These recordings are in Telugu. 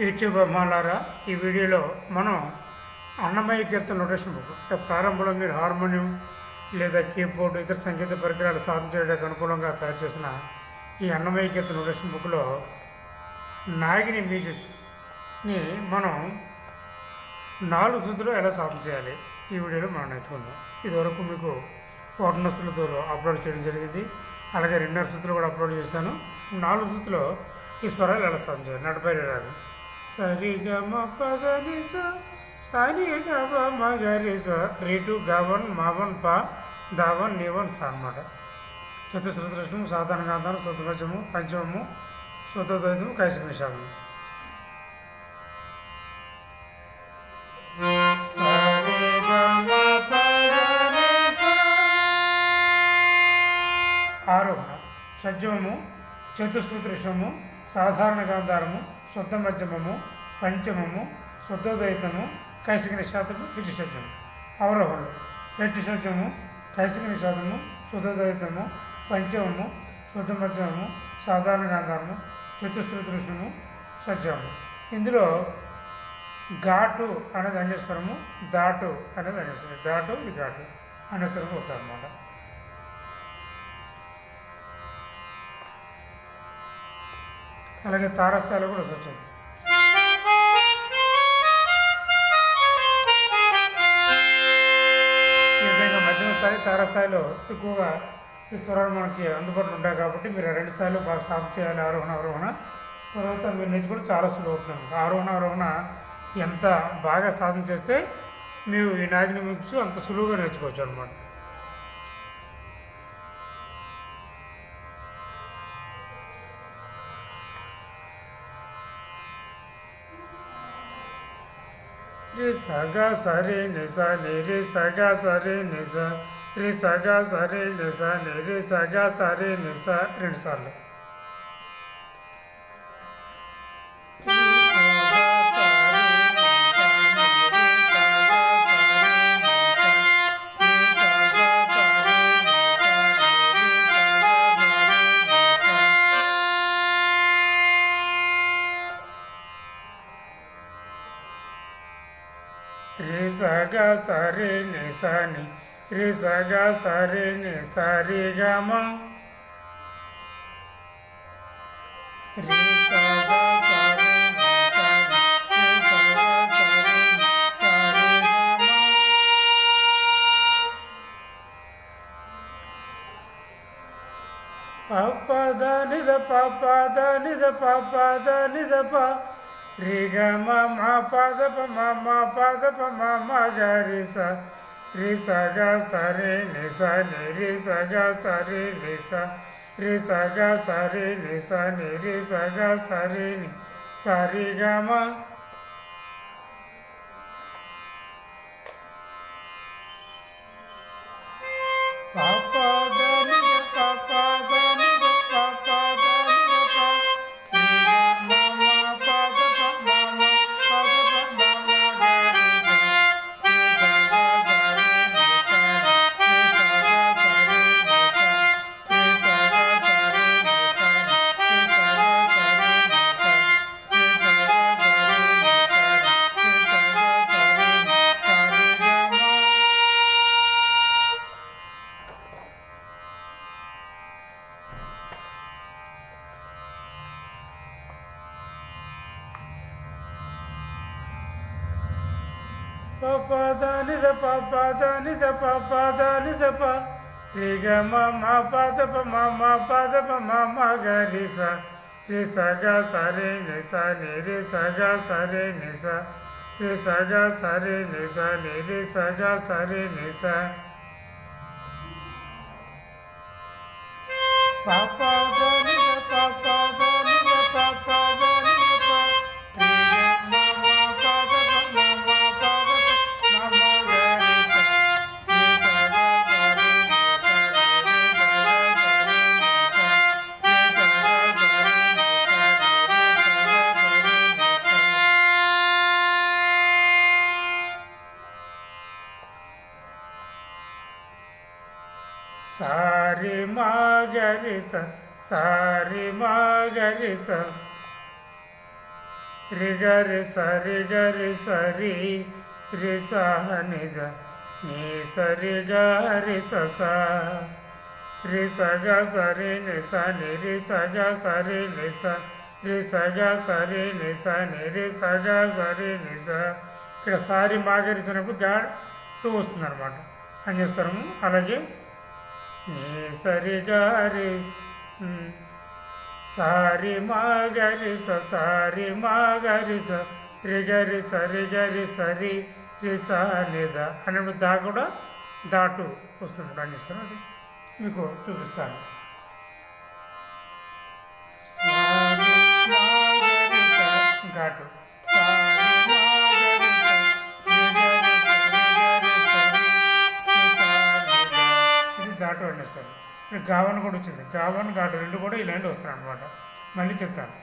యూట్యూబ్ అమ్మాలారా ఈ వీడియోలో మనం అన్నమయ్య కీర్తన నోటేషన్ బుక్ అంటే ప్రారంభంలో మీరు హార్మోనియం లేదా కీబోర్డు ఇతర సంగీత పరికరాలు సాధన చేయడానికి అనుకూలంగా తయారు చేసిన ఈ అన్నమయ్య కీర్తన నోటేషన్ బుక్లో నాగిని మ్యూజిక్ని మనం నాలుగు శృతులు ఎలా సాధన చేయాలి? ఈ వీడియోలో మనం నేర్చుకుందాం. ఇదివరకు మీకు ఒకటిన్నర అప్లోడ్ చేయడం జరిగింది. అలాగే రెండున్నర శృతులు కూడా అప్లోడ్ చేశాను. నాలుగు శృతులు ఈ స్వరాలు ఎలా సాధన చేయాలి? నడపై రాదు సరి గమ పద నిస సరి స రేటు గవన్ మావన్ పా దావన్ నివన్ సా అనమాట చతుశ్రుతృష్ణము సాధారణ గాంధారం శుద్ధపంచము పంచమము శుద్ధద్వైతము కైశక నిషాదము ఆరోహణ షడ్జమము చతుశ్రుతృష్ణము సాధారణ గాంధారము శుద్ధ మధ్యమము పంచమము శుద్ధద్వైతము కైసిక నిషాదము విశిషజము అవరోహణలు వ్యక్తిషజము కైసిక నిషాదము శుద్ధద్వైతము పంచమము శుద్ధ మధ్యమము సాధారణ గాంధారము చతుశ్రుతృషము సజ్జము. ఇందులో ఘాటు అనేది అన్యస్వరము దాటు అనేది అన్యస్వరం దాటు ఇది ఘాటు అన్యస్వరము వస్తారన్నమాట అలాగే తారస్థాయిలో కూడా వచ్చింది ఈ విధంగా మధ్యమ స్థాయి తారస్థాయిలో ఎక్కువగా ఈ స్వరాలు మనకి అందుబాటులో ఉంటాయి కాబట్టి మీరు రెండు స్థాయిలో బాగా సాధన చేయాలి. ఆరోహణ అవరోహణ తర్వాత మీరు నేర్చుకుంటే చాలా సులువు అవుతుంది. ఆరోహణ అవరోహణ ఎంత బాగా సాధన చేస్తే మీరు ఈ నాగిని మీకు అంత సులువుగా నేర్చుకోవచ్చు అనమాట రి సగా సరి నిస ని రి సగా సరి నిస రి సగా సరి నిస ని రి సగా సరి నిస రెండు సార్లు రి సగా సరి నిస ని రి సగా సరి నిస రి గమ రి సగా సరి నిస ని రి సగా సరి నిస రి గమ పద నిద పాప ద నిద ప రి గ మ మ పద ప మ మ పద ప మ మ గ రి స. రి స గ స రి ని స ని రి స గ స రి ని స. రి స గ స రి ని స ని రి స గ స రి ని స రి గ మ. ప ద ని ద ప ప ద ని ద ప ప ద ని ద ప రి గ మ మ ప ద ప మ మ ప ద ప మ మ గ రి స రి స గ స రి ని స ని రి స గ స రి ని స రి స గ స రి ని స ని రి సారి మాగరిస సారి మాగరిస. రిగరి సరిగరి సరి రిసహనిద నీ సరిగరి సస రిసగ సరి నిస నిరిసగ సరి నిస రిసగ సరి నిస నిరిసగ సరి నిస. ఇక్కడ సారి మాగరిసినప్పుడు గా టూ వస్తుంది అనమాట అని చేస్తాము అలాగే నీ సరి గారి ఉమ్, సారి మాగరి స సారి మాగరి స రి సరి రి లేదా నిద దా. కూడా దాటు వస్తుంది. అన్యస్తరం అది మీకు చూపిస్తాను. ఇక్కడ కూడా వచ్చింది. గావన్ కాటు రెండు కూడా ఈ లైన్లో వస్తున్నాయి అనమాట మళ్ళీ చెప్తాను.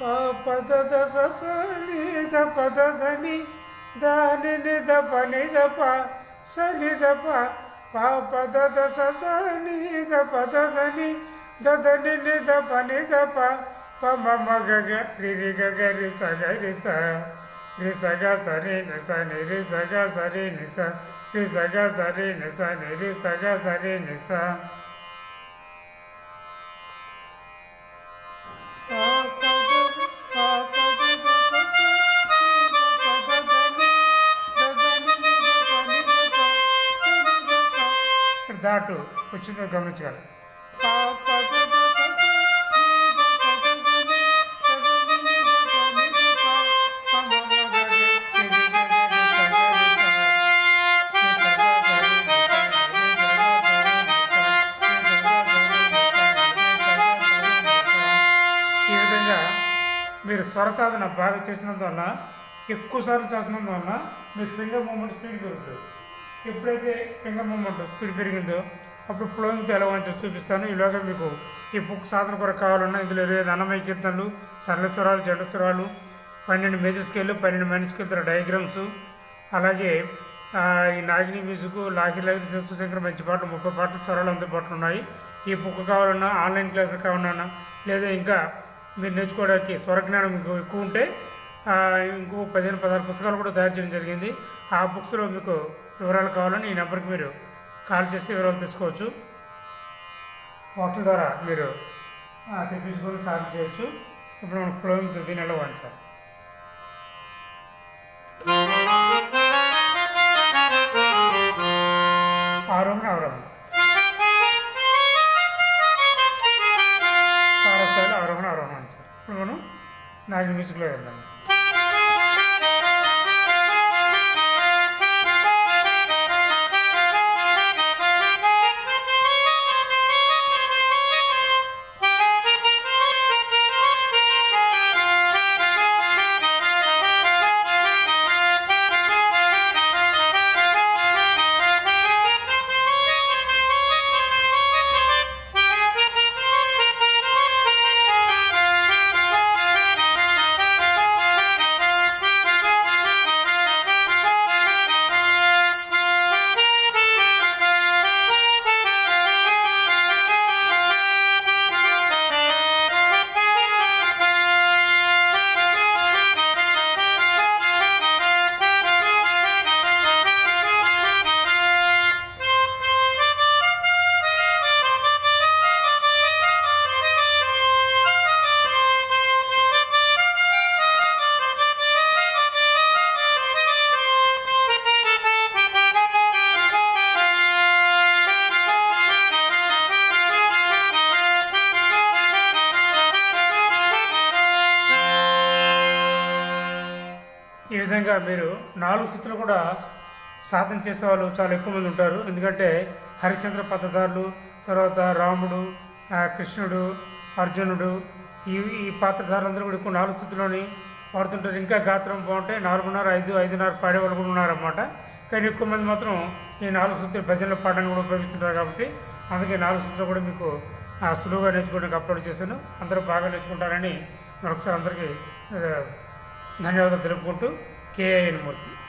పద దశ సని ద పద ధని దాని నిద పని ద ప సని ద ప ప పద దశ సని ద పద ధని దదని నిద పని ద ప ప మ మ గ గ రి రి రి స గ రి స రి స గ స ని స ని రి స గ స ని స రి స గ స ని స ని రి స గ స ని స దాటు వచ్చిందో గమనించాలి ఈ విధంగా మీరు స్వర సాధన బాగా చేసినందువల్ల ఎక్కువ సార్లు చేసినందువల్ల మీ ఫింగర్ మూమెంట్ స్పీడ్ పెరుగుతుంది. ఎప్పుడైతే ఫింగర్ మూమెంట్ స్పీడ్ పెరిగిందో అప్పుడు ఫ్లోయింగ్తో ఎలా వంచో చూపిస్తాను. ఈలోగా మీకు ఈ బుక్ సాధన కొరకు కావాలన్నా ఇందులో ఇరవై ఐదు అన్నమయ కీర్తనలు సరళస్వరాలు స్వరాలు స్వరాలు పన్నెండు మేజర్ స్కేళ్ళు పన్నెండు మైనర్ స్కేల్తో డయాగ్రామ్స్ అలాగే ఈ నాగిని మ్యూజిక్ లాహిర్ లాగి శివశంకర్ మంచి పాటలు ముప్పై పాటలు స్వరాలు అందుబాటులో ఉన్నాయి. ఈ బుక్ కావాలన్నా ఆన్లైన్ క్లాసులు కావాలన్నా లేదా ఇంకా మీరు నేర్చుకోవడానికి స్వరజ్ఞానం మీకు ఎక్కువ ఉంటే ఇంకో పదిహేను పదహారు పుస్తకాలు కూడా తయారు చేయడం జరిగింది. ఆ బుక్స్లో మీకు వివరాలు కావాలని ఈ నెంబర్కి మీరు కాల్ చేసి వివరాలు తీసుకోవచ్చు వాట్సాప్ ద్వారా మీరు తెప్పించుకొని సాగు చేయొచ్చు. ఇప్పుడు మనం ఫ్లోయింగ్ తుది నెల వంచాలి. ఆరోహణ అవరోహణ తారస్థాయిలో ఆరోహణ ఆరోహణ ఇప్పుడు మనం నాలుగు మ్యూజిక్లో వెళ్దాం. ఈ మీరు నాలుగు స్థితులు కూడా సాధన చేసే వాళ్ళు చాలా ఎక్కువ మంది ఉంటారు. ఎందుకంటే హరిశ్చంద్ర పద్ధదారులు తర్వాత రాముడు కృష్ణుడు అర్జునుడు ఈ ఈ పాత్రధారులందరూ కూడా ఎక్కువ నాలుగు స్థితిలోని వాడుతుంటారు. ఇంకా గాత్రం బాగుంటే నాలుగున్నర ఐదు ఐదున్నర పాడేవాళ్ళు కూడా ఉన్నారన్నమాట. కానీ ఎక్కువ మంది మాత్రం ఈ నాలుగు సూత్రాలు భజనలు పాడడానికి కూడా ఉపయోగిస్తుంటారు కాబట్టి అందుకే నాలుగు సూత్రాలు కూడా మీకు సులువుగా నేర్చుకోవడానికి అప్లోడ్ చేశాను. అందరూ బాగా నేర్చుకుంటారని మరొకసారి అందరికీ ధన్యవాదాలు తెలుపుకుంటూ que el motivo.